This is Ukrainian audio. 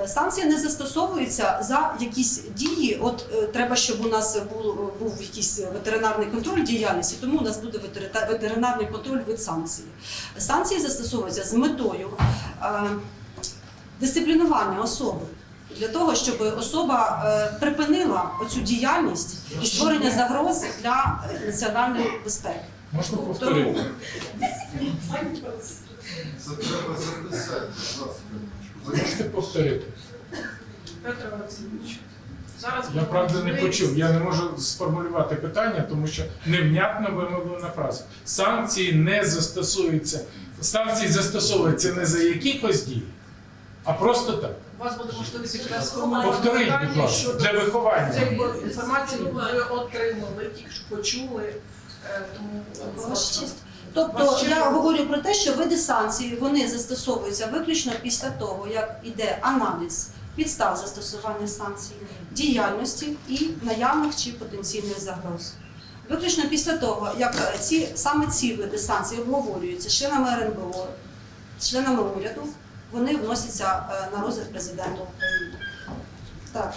Е, Санкція не застосовується за якісь дії. От е, треба, щоб у нас був, був якийсь ветеринарний контроль діяльності, тому у нас буде ветеринарний контроль від санкцій. Санкції застосовуються з метою е, дисциплінування особи. Для того, щоб особа припинила оцю діяльність і створення загроз для національної безпеки. Можна повторити? Це треба записати, будь ласка. Можете повторити? Петро Олексійович. Зараз Я правда не почув. Я не можу сформулювати питання, тому що невнятно вимовлена фраза. Санкції не застосуються. Санкції застосовуються не за якихось дій, а просто так. У вас буде можливість якраз Повторіть, будь ласка, для виховання. цієї інформації ви отримали, тільки що почули. е, Тому Тобто я говорю про те, що види санкцій вони застосовуються виключно після того, як іде аналіз підстав застосування санкцій, діяльності і наявних чи потенційних загроз. Виключно після того, як е, ці саме ці види санкцій обговорюються членами РНБО, членами уряду, вони вносяться е, на розгляд президента України. Так.